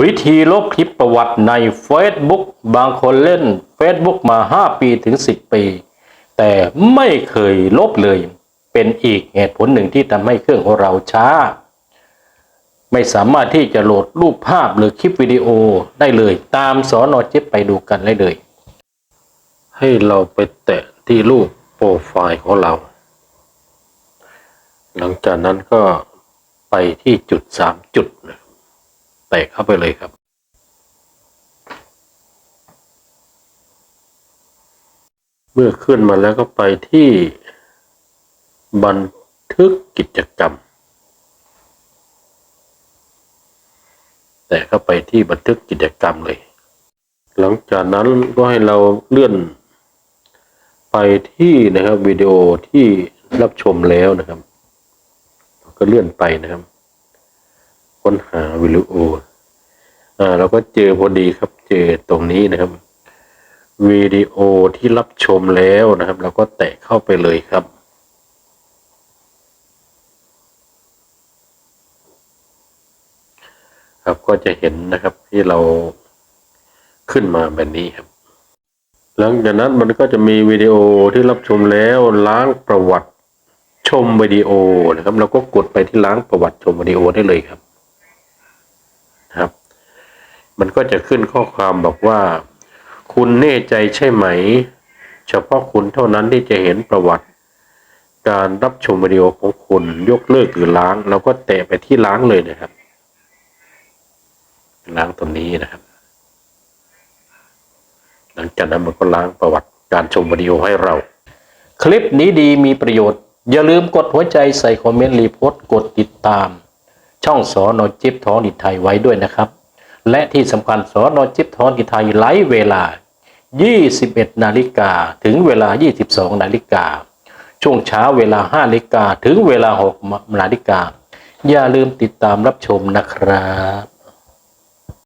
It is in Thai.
วิธีลบคลิปประวัติใน Facebook บางคนเล่น Facebook มา 5 ปีถึง 10 ปี แต่ไม่เคยลบเลย เป็นอีกเหตุผลหนึ่งที่ทำให้เครื่องของเราช้า ไม่สามารถที่จะโหลดรูปภาพหรือคลิปวิดีโอได้เลย ตามสอนอเจ็บไปดูกันได้เลย ให้เราไปแตะที่รูปโปรไฟล์ของเรา หลังจากนั้นก็ไปที่จุดสามจุดนะ แตะเข้าไปเลยครับ เมื่อขึ้นมาแล้วก็ไปที่บันทึกกิจกรรม แต่เข้าไปที่บันทึกกิจกรรมเลย หลังจากนั้นก็ให้เราเลื่อน ไปที่นะครับวิดีโอที่รับชมแล้วนะครับ ก็เลื่อนไปนะครับ ค้นหาวิดีโอ อ่า เราก็เจอพอดีครับ เจอตรงนี้นะครับวิดีโอที่รับชมแล้วนะครับ เราก็แตะเข้าไปเลยครับ ครับก็จะเห็นนะครับที่เราขึ้นมาแบบนี้ครับ หลังจากนั้นมันก็จะมีวิดีโอที่รับชมแล้วล้างประวัติชมวิดีโอนะครับ เราก็กดไปที่ล้างประวัติชมวิดีโอได้เลยครับ ครับ มันก็จะขึ้นข้อความบอกว่า คุณแน่ใจใช่ไหม เฉพาะคุณเท่านั้นที่จะเห็นประวัติ การรับชมวิดีโอของคุณยกเลิกหรือล้าง เราก็แตะไปที่ล้างเลยนะครับ ล้างตรงนี้นะครับ หลังจากนั้นมันก็ล้างประวัติการชมวิดีโอให้เรา คลิปนี้ดีมีประโยชน์ อย่าลืมกดหัวใจใส่คอมเมนต์รีโพสต์กดติดตาม ช่องสอนอจิบท้องดินไทยไว้ด้วยนะครับ และที่สำคัญสอนอจิบท้องดินไทยไลฟ์เวลา 21 นาฬิกาถึงเวลา 22 นาฬิกา ช่วงเช้าเวลา5นาฬิกาถึงเวลา 6 นาฬิกา อย่าลืมติดตามรับชมนะครับ